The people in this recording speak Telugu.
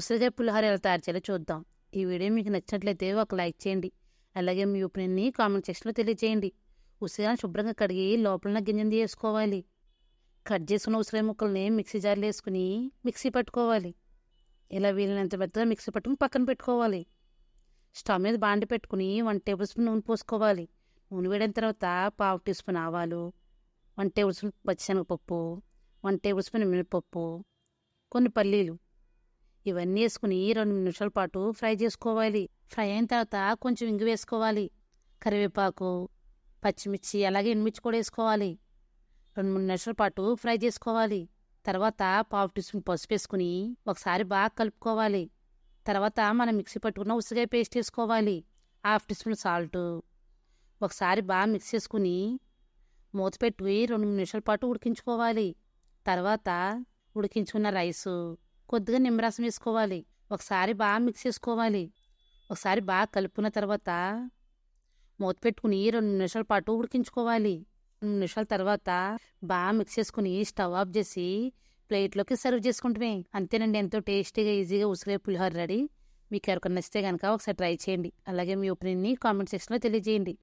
ఉసిరికాయ పులిహోర ఎలా తయారు చేయాలో చూద్దాం. ఈ వీడియో మీకు నచ్చినట్లయితే ఒక లైక్ చేయండి. అలాగే మీ ఒపీనియన్ని కామెంట్ సెక్షన్లో తెలియజేయండి ఉసిరికాయను శుభ్రంగా కడిగి లోపల గింజను తీసుకోవాలి. కట్ చేసుకున్న ఉసిరికాయ ముక్కల్ని మిక్సీ జార్లో వేసుకుని మిక్సీ పట్టుకోవాలి. ఇలా వీలైనంత పెద్దగా మిక్సీ పట్టుకుని పక్కన పెట్టుకోవాలి. స్టవ్ మీద బాండి పెట్టుకుని వన్ టేబుల్ స్పూన్ నూనె పోసుకోవాలి. నూనె వేడిన తర్వాత పావు టీ స్పూన్ ఆవాలు వన్ టేబుల్ స్పూన్ పచ్చిశనగపప్పు వన్ టేబుల్ స్పూన్ మినపప్పు కొన్ని పల్లీలు ఇవన్నీ వేసుకుని రెండు నిమిషాల పాటు ఫ్రై చేసుకోవాలి. ఫ్రై అయిన తర్వాత కొంచెం ఇంగు వేసుకోవాలి. కరివేపాకు పచ్చిమిర్చి అలాగే ఎండుమిర్చి కూడా వేసుకోవాలి. రెండు మూడు నిమిషాల పాటు ఫ్రై చేసుకోవాలి. తర్వాత పావు టీ స్పూన్ పసుపు వేసుకుని ఒకసారి బాగా కలుపుకోవాలి. తర్వాత మనం మిక్సీ పట్టుకున్న ఉసిరికాయ పేస్ట్ వేసుకోవాలి. Half teaspoon salt. ఒకసారి బాగా మిక్స్ చేసుకుని మూత పెట్టి రెండు మూడు నిమిషాల పాటు ఉడికించుకోవాలి. తర్వాత ఉడికించుకున్న రైసు. కొద్దిగా నిమ్మరసం వేసుకోవాలి. ఒకసారి బాగా మిక్స్ చేసుకోవాలి. ఒకసారి బాగా కలుపుకున్న తర్వాత మూత పెట్టుకుని రెండు నిమిషాల పాటు ఉడికించుకోవాలి. రెండు నిమిషాల తర్వాత బాగా మిక్స్ చేసుకుని స్టవ్ ఆఫ్ చేసి ప్లేట్లోకి సర్వ్ చేసుకుంటామే. అంతేనండి ఎంతో టేస్టీగా ఈజీగా ఉసిరే పులిహోర రెడీ. మీకు ఎవరికైనా నచ్చితే కనుక ఒకసారి ట్రై చేయండి. అలాగే మీ ఒపీనియన్ని కామెంట్ సెక్షన్లో తెలియజేయండి.